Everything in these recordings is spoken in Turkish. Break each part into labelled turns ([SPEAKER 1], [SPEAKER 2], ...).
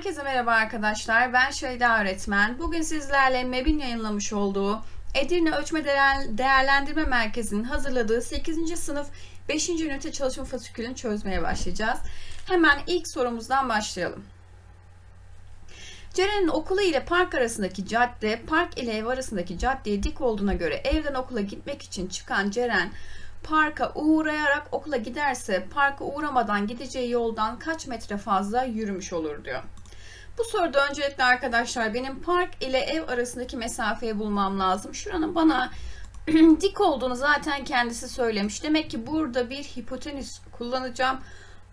[SPEAKER 1] Herkese merhaba arkadaşlar. Ben Şeyda Öğretmen. Bugün sizlerle MEB'in yayınlamış olduğu Edirne Ölçme Değer- Değerlendirme Merkezi'nin hazırladığı 8. sınıf 5. ünite çalışma fasikülünü çözmeye başlayacağız. Hemen ilk sorumuzdan başlayalım. Ceren'in okulu ile park arasındaki cadde, park ile ev arasındaki caddeye dik olduğuna göre evden okula gitmek için çıkan Ceren, parka uğrayarak okula giderse parka uğramadan gideceği yoldan kaç metre fazla yürümüş olur diyor. Bu soruda öncelikle arkadaşlar benim park ile ev arasındaki mesafeyi bulmam lazım. Şuranın bana dik olduğunu zaten kendisi söylemiş. Demek ki burada bir hipotenüs kullanacağım.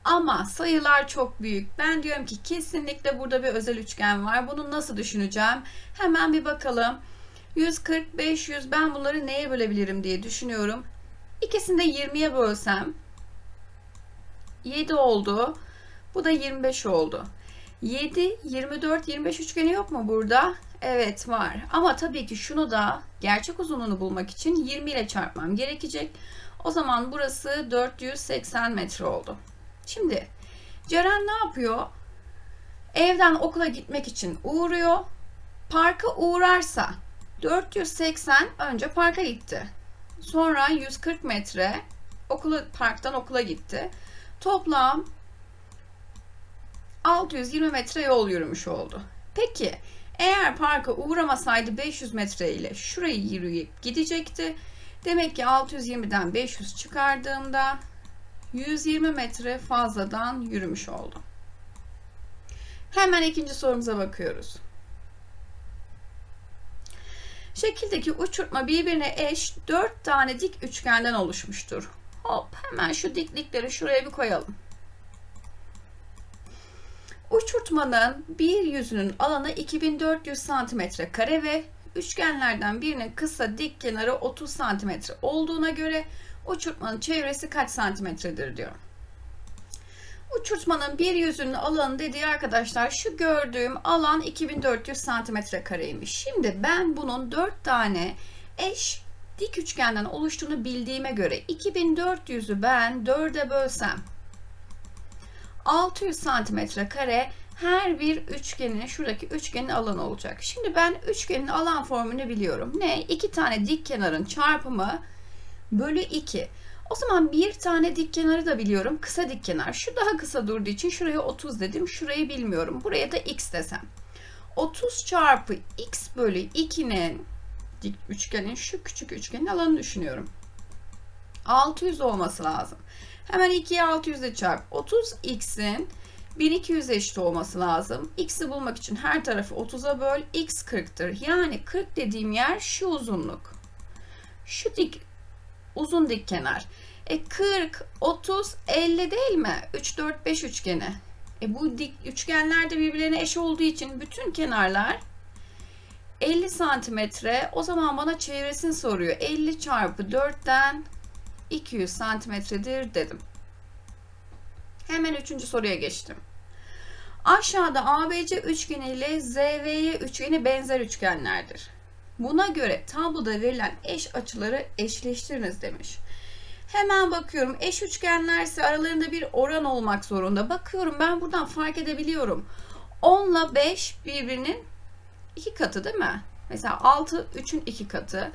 [SPEAKER 1] Ama sayılar çok büyük. Ben diyorum ki kesinlikle burada bir özel üçgen var. Bunu nasıl düşüneceğim? Hemen bir bakalım. 140, 500 ben bunları neye bölebilirim diye düşünüyorum. İkisini de 20'ye bölsem 7 oldu. Bu da 25 oldu. 7, 24, 25 üçgeni yok mu burada? Evet var. Ama tabii ki şunu da gerçek uzunluğunu bulmak için 20 ile çarpmam gerekecek. O zaman burası 480 metre oldu. Şimdi Ceren ne yapıyor? Evden okula gitmek için uğruyor. Parka uğrarsa 480 önce parka gitti. Sonra 140 metre okula parktan okula gitti. Toplam 620 metre yol yürümüş oldu. Peki eğer parka uğramasaydı 500 metre ile şurayı yürüyüp gidecekti. Demek ki 620'den 500 çıkardığımda 120 metre fazladan yürümüş oldu. Hemen ikinci sorumuza bakıyoruz. Şekildeki uçurtma birbirine eş 4 tane dik üçgenden oluşmuştur. Hop hemen şu diklikleri şuraya bir koyalım. Uçurtmanın bir yüzünün alanı 2400 cm kare ve üçgenlerden birinin kısa dik kenarı 30 cm olduğuna göre uçurtmanın çevresi kaç santimetredir diyor. Uçurtmanın bir yüzünün alanı dediği arkadaşlar şu gördüğüm alan 2400 santimetre kareymiş. Şimdi ben bunun 4 tane eş dik üçgenden oluştuğunu bildiğime göre 2400'ü ben 4'e bölsem 600 santimetre kare her bir üçgenin şuradaki üçgenin alanı olacak. Şimdi ben üçgenin alan formülünü biliyorum. Ne? İki tane dik kenarın çarpımı bölü 2. O zaman bir tane dik kenarı da biliyorum. Kısa dik kenar. Şu daha kısa durduğu için şuraya 30 dedim. Şurayı bilmiyorum. Buraya da x desem. 30 çarpı x bölü 2'nin dik üçgenin şu küçük üçgenin alanını düşünüyorum. 600 olması lazım. Hemen 2'ye 600 ile çarp. 30x'in 1200 eşit olması lazım. X'i bulmak için her tarafı 30'a böl. X 40'tır. Yani 40 dediğim yer şu uzunluk. Şu dik uzun dik kenar. E 40, 30, 50 değil mi? 3, 4, 5 üçgeni. E bu dik üçgenler de birbirlerine eş olduğu için bütün kenarlar 50 santimetre. O zaman bana çevresini soruyor. 50 çarpı 4'ten 200 santimetredir dedim. Hemen üçüncü soruya geçtim. Aşağıda ABC üçgeni ile ZVY üçgeni benzer üçgenlerdir. Buna göre tabloda verilen eş açıları eşleştiriniz demiş. Hemen bakıyorum. Eş üçgenlerse aralarında bir oran olmak zorunda. Bakıyorum ben buradan fark edebiliyorum. 10 ile 5 birbirinin iki katı değil mi? Mesela 6 3'ün iki katı.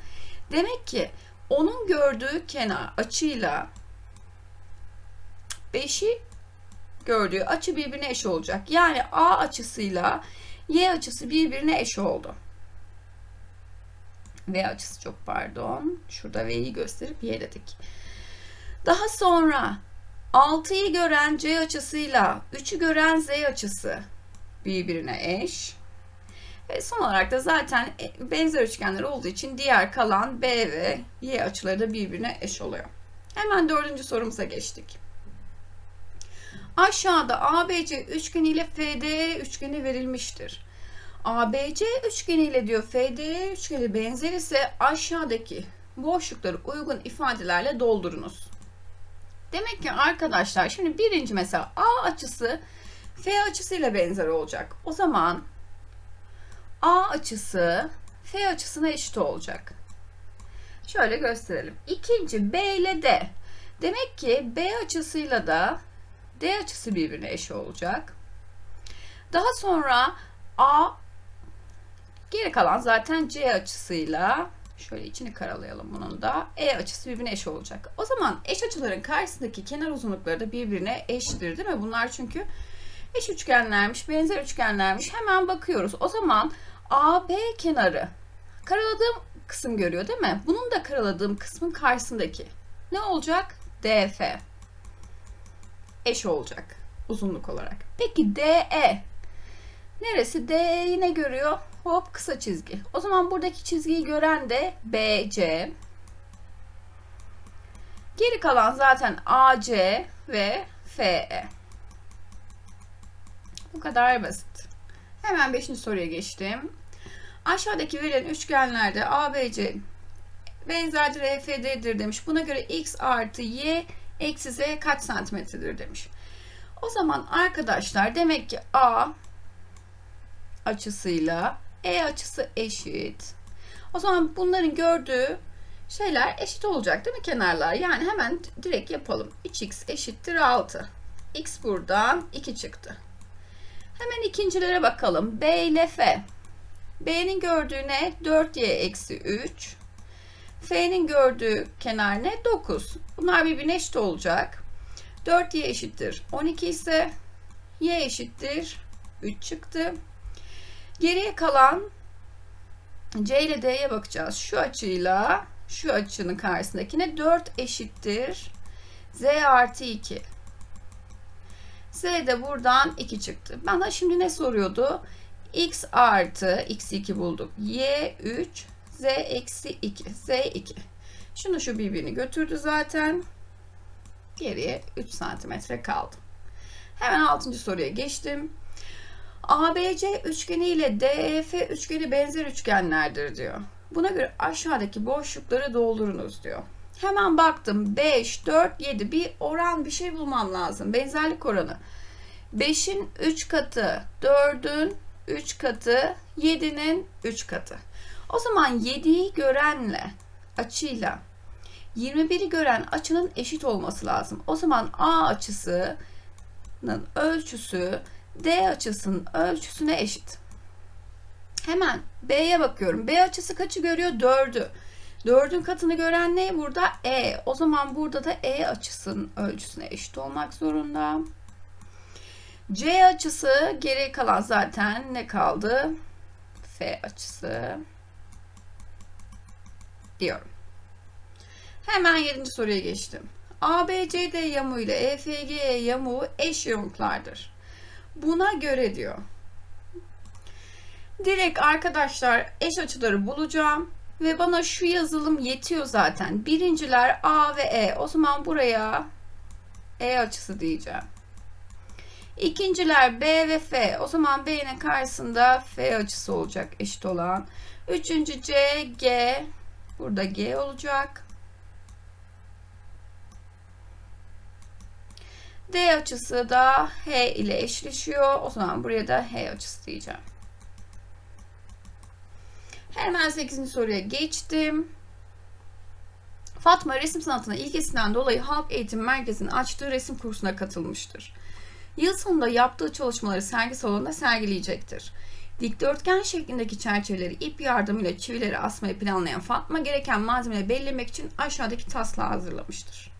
[SPEAKER 1] Demek ki onun gördüğü kenar açıyla 5'i gördüğü açı birbirine eş olacak. Yani A açısıyla Y açısı birbirine eş oldu. V açısı çok pardon. Şurada V'yi gösterip Y dedik. Daha sonra 6'yı gören C açısıyla 3'ü gören Z açısı birbirine eş. Ve son olarak da zaten benzer üçgenler olduğu için diğer kalan B ve Y açıları da birbirine eş oluyor. Hemen dördüncü sorumuza geçtik. Aşağıda ABC üçgeni ile FDE üçgeni verilmiştir. ABC üçgeni ile diyor FDE üçgeni benzer ise aşağıdaki boşlukları uygun ifadelerle doldurunuz. Demek ki arkadaşlar şimdi birinci mesela A açısı F açısıyla benzer olacak. O zaman A açısı F açısına eşit olacak. Şöyle gösterelim. İkinci B ile D. Demek ki B açısıyla da D açısı birbirine eş olacak. Daha sonra A geri kalan zaten C açısıyla şöyle içini karalayalım bunun da. E açısı birbirine eş olacak. O zaman eş açıların karşısındaki kenar uzunlukları da birbirine eşittir değil mi? Bunlar çünkü eş üçgenlermiş, benzer üçgenlermiş. Hemen bakıyoruz. O zaman AB kenarı karaladığım kısım görüyor değil mi? Bunun da karaladığım kısmın karşısındaki ne olacak? DF eş olacak uzunluk olarak. Peki DE neresi? DE'yi ne görüyor? Hop kısa çizgi. O zaman buradaki çizgiyi gören de BC. Geri kalan zaten AC ve FE. Bu kadar basit. Hemen 5. soruya geçtim. Aşağıdaki verilen üçgenlerde ABC benzerdir EFD'dir demiş. Buna göre x artı y eksi z kaç santimetredir demiş. O zaman arkadaşlar demek ki A açısıyla E açısı eşit. O zaman bunların gördüğü şeyler eşit olacak değil mi kenarlar? Yani hemen direkt yapalım. 3x eşittir 6. X buradan 2 çıktı. Hemen ikincilere bakalım. B ile F. B'nin gördüğü ne? 4y eksi 3. F'nin gördüğü kenar ne? 9. Bunlar birbirine eşit olacak. 4y eşittir 12 ise y eşittir 3 çıktı. Geriye kalan C ile D'ye bakacağız. Şu açıyla şu açının karşısındakine 4 eşittir Z artı 2. Z de buradan 2 çıktı. Bana şimdi ne soruyordu? X artı X2 bulduk. Y 3 Z eksi 2. Z 2. Şunu şu birbirini götürdü zaten. Geriye 3 santimetre kaldı. Hemen 6. soruya geçtim. ABC üçgeni ile DEF üçgeni benzer üçgenlerdir diyor. Buna göre aşağıdaki boşlukları doldurunuz diyor. Hemen baktım 5, 4, 7 bir oran bir şey bulmam lazım. Benzerlik oranı. 5'in 3 katı, 4'ün 3 katı, 7'nin 3 katı. O zaman 7'yi görenle açıyla 21'i gören açının eşit olması lazım. O zaman A açısının ölçüsü D açısının ölçüsüne eşit. Hemen B'ye bakıyorum. B açısı kaçı görüyor? 4'ü. 4'ün katını gören ne? Burada E. O zaman burada da E açısının ölçüsüne eşit olmak zorunda. C açısı geri kalan zaten ne kaldı? F açısı diyorum. Hemen 7. soruya geçtim. ABCD yamuğu ile EFG yamuğu eş yamuklardır. Buna göre diyor. Direkt arkadaşlar eş açıları bulacağım ve bana şu yazılım yetiyor zaten. Birinciler A ve E. O zaman buraya E açısı diyeceğim. İkinciler B ve F. O zaman B'nin karşısında F açısı olacak eşit olan. Üçüncü C, G. Burada G olacak. D açısı da H ile eşleşiyor. O zaman buraya da H açısı diyeceğim. Hemen 8. soruya geçtim. Fatma resim sanatına ilgisinden dolayı Halk Eğitim Merkezi'nin açtığı resim kursuna katılmıştır. Yıl sonunda yaptığı çalışmaları sergi salonunda sergileyecektir. Dikdörtgen şeklindeki çerçeveleri ip yardımıyla çivileri asmayı planlayan Fatma gereken malzemeleri belirlemek için aşağıdaki taslağı hazırlamıştır.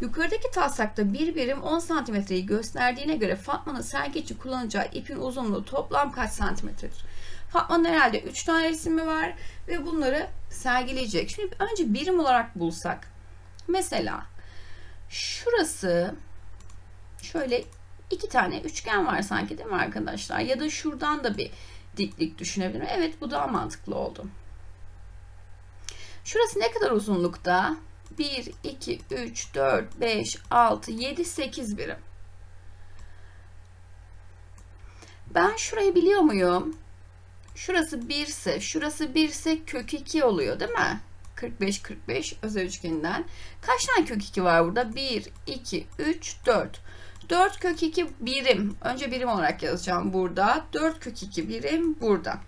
[SPEAKER 1] Yukarıdaki taslakta bir birim 10 santimetreyi gösterdiğine göre Fatma'nın sergi için kullanacağı ipin uzunluğu toplam kaç santimetredir? Fatma'nın herhalde 3 tane resmi var ve bunları sergileyecek. Şimdi önce birim olarak bulsak. Mesela şurası şöyle iki tane üçgen var sanki değil mi arkadaşlar? Ya da şuradan da bir diklik düşünebilirim. Evet bu daha mantıklı oldu. Şurası ne kadar uzunlukta? 1, 2, 3, 4, 5, 6, 7, 8 birim. Ben şurayı biliyor muyum? Şurası 1 ise, şurası 1 ise kök 2 oluyor değil mi? 45, 45 özel üçgeninden. Kaç tane kök 2 var burada? 1, 2, 3, 4. 4 kök 2 birim. Önce birim olarak yazacağım burada. 4 kök 2 birim burada.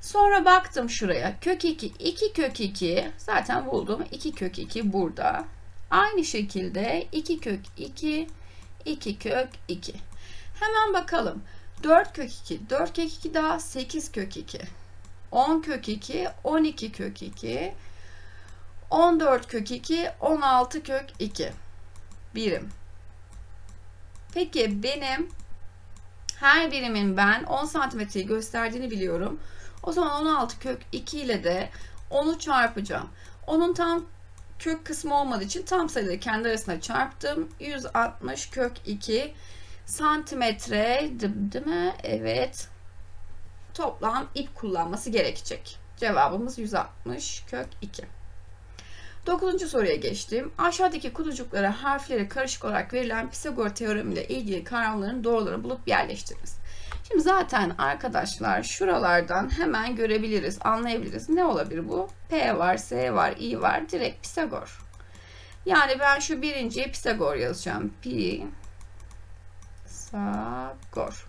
[SPEAKER 1] Sonra baktım şuraya. Kök 2, 2 kök 2. Zaten buldum. 2 kök 2 burada. Aynı şekilde 2 kök 2, 2 kök 2. Hemen bakalım. 4 kök 2. 4 kök 2 daha 8 kök 2. 10 kök 2. 12 kök 2. 14 kök 2. 16 kök 2. Birim. Peki benim her birimin ben 10 santimetreyi gösterdiğini biliyorum. O zaman 16 kök 2 ile de 10'u çarpacağım. Onun tam kök kısmı olmadığı için tam sayıları kendi arasında çarptım. 160 kök 2 santimetre değil mi? Evet. Toplam ip kullanması gerekecek. Cevabımız 160 kök 2. Dokuzuncu soruya geçtim. Aşağıdaki kutucuklara harfleri karışık olarak verilen Pisagor teoremi ile ilgili kavramların doğrularını bulup yerleştiriniz. Şimdi zaten arkadaşlar şuralardan hemen görebiliriz, anlayabiliriz. Ne olabilir bu? P var, S var, I var. Direkt Pisagor. Yani ben şu birinciye Pisagor yazacağım. Pisagor.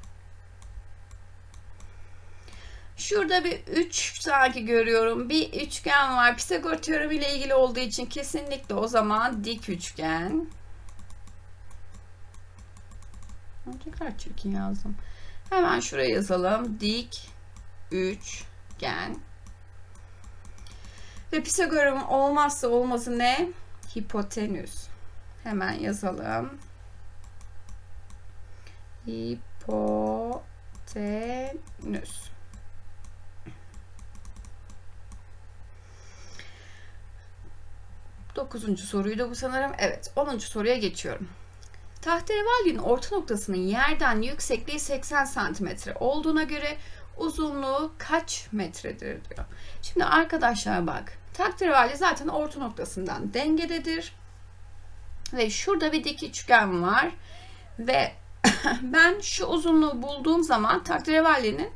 [SPEAKER 1] Şurada bir 3 sanki görüyorum. Bir üçgen var. Pisagor teoremi ile ilgili olduğu için kesinlikle o zaman dik üçgen. Ne kadar çirkin yazdım. Hemen şuraya yazalım. Dik üçgen. Ve Pisagor'un olmazsa olmazı ne? Hipotenüs. Hemen yazalım. Hipotenüs. Dokuzuncu soruyu da bu sanırım. Evet. Onuncu soruya geçiyorum. Tahterevalli'nin orta noktasının yerden yüksekliği 80 santimetre olduğuna göre uzunluğu kaç metredir diyor. Şimdi arkadaşlar bak. Tahterevalli zaten orta noktasından dengededir. Ve şurada bir dik üçgen var. Ve ben şu uzunluğu bulduğum zaman Tahterevalli'nin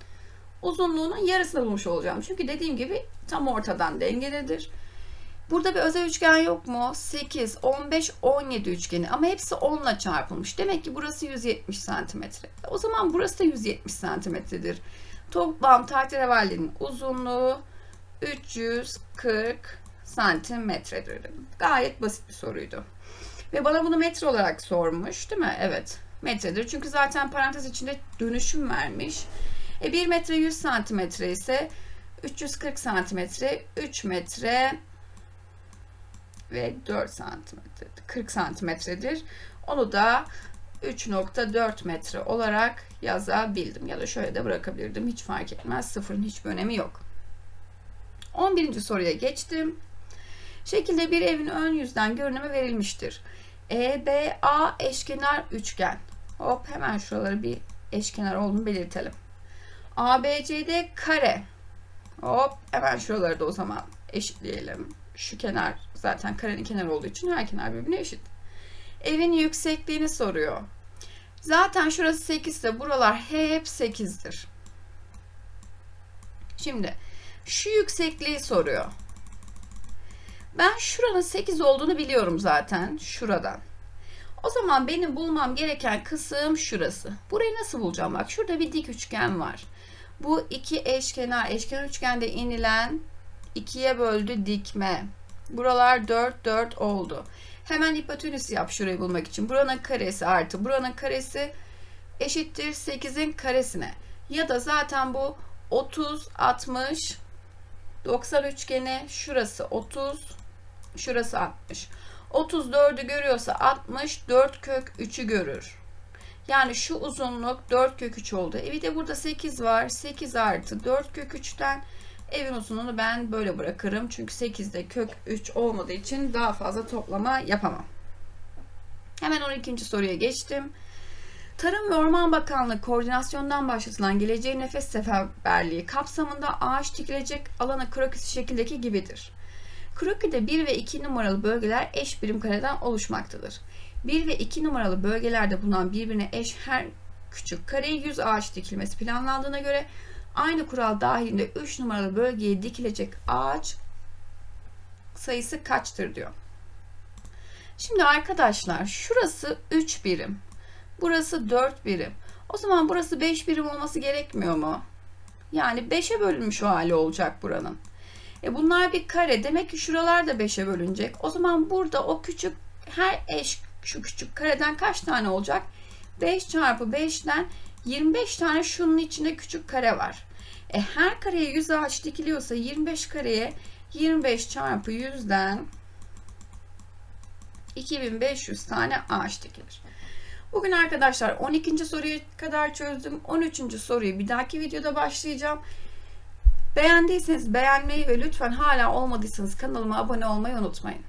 [SPEAKER 1] uzunluğunun yarısını bulmuş olacağım. Çünkü dediğim gibi tam ortadan dengededir. Burada bir özel üçgen yok mu? 8, 15, 17 üçgeni ama hepsi 10 ile çarpılmış. Demek ki burası 170 santimetre. O zaman burası da 170 santimetredir. Toplam tahterevallerin uzunluğu 340 santimetredir. Gayet basit bir soruydu. Ve bana bunu metre olarak sormuş değil mi? Evet metredir. Çünkü zaten parantez içinde dönüşüm vermiş. E 1 metre 100 santimetre ise 340 santimetre 3 metre ve 4 santimetre 40 santimetredir. Onu da 3.4 metre olarak yazabildim. Ya da şöyle de bırakabilirdim. Hiç fark etmez. Sıfırın hiçbir önemi yok. 11. soruya geçtim. Şekilde bir evin ön yüzden görünümü verilmiştir. EBA eşkenar üçgen. Hop hemen şuraları bir eşkenar olduğunu belirtelim. ABCD kare. Hop hemen şuraları da o zaman eşitleyelim. Şu kenar zaten karenin kenarı olduğu için her kenar birbirine eşit. Evin yüksekliğini soruyor. Zaten şurası 8 ise buralar hep 8'dir. Şimdi şu yüksekliği soruyor. Ben şuranın 8 olduğunu biliyorum zaten şuradan. O zaman benim bulmam gereken kısım şurası. Burayı nasıl bulacağım? Bak şurada bir dik üçgen var. Bu iki eşkenar, eşkenar üçgende inilen ikiye böldü dikme. Buralar 4, 4 oldu. Hemen hipotenüs yap şurayı bulmak için. Buranın karesi artı buranın karesi eşittir 8'in karesine. Ya da zaten bu 30, 60, 90 üçgeni şurası 30, şurası 60. 34'ü görüyorsa 60, 4 kök 3'ü görür. Yani şu uzunluk 4 kök 3 oldu. E bir de burada 8 var. 8 artı 4 kök 3'ten evin uzunluğunu ben böyle bırakırım. Çünkü 8'de kök 3 olmadığı için daha fazla toplama yapamam. Hemen 12. soruya geçtim. Tarım ve Orman Bakanlığı koordinasyondan başlatılan geleceğin nefes seferberliği kapsamında ağaç dikilecek alanı krokisi şekildeki gibidir. Krokide 1 ve 2 numaralı bölgeler eş birim kareden oluşmaktadır. 1 ve 2 numaralı bölgelerde bulunan birbirine eş her küçük kareye 100 ağaç dikilmesi planlandığına göre aynı kural dahilinde 3 numaralı bölgeye dikilecek ağaç sayısı kaçtır diyor. Şimdi arkadaşlar şurası 3 birim. Burası 4 birim. O zaman burası 5 birim olması gerekmiyor mu? Yani 5'e bölünmüş o hali olacak buranın. E bunlar bir kare. Demek ki şuralar da 5'e bölünecek. O zaman burada o küçük her eş şu küçük kareden kaç tane olacak? 5 çarpı 5'ten 25 tane şunun içinde küçük kare var. E her kareye 100 ağaç dikiliyorsa 25 kareye 25 çarpı 100'den 2500 tane ağaç dikilir. Bugün arkadaşlar 12. soruya kadar çözdüm. 13. soruyu bir dahaki videoda başlayacağım. Beğendiyseniz beğenmeyi ve lütfen hala olmadıysanız kanalıma abone olmayı unutmayın.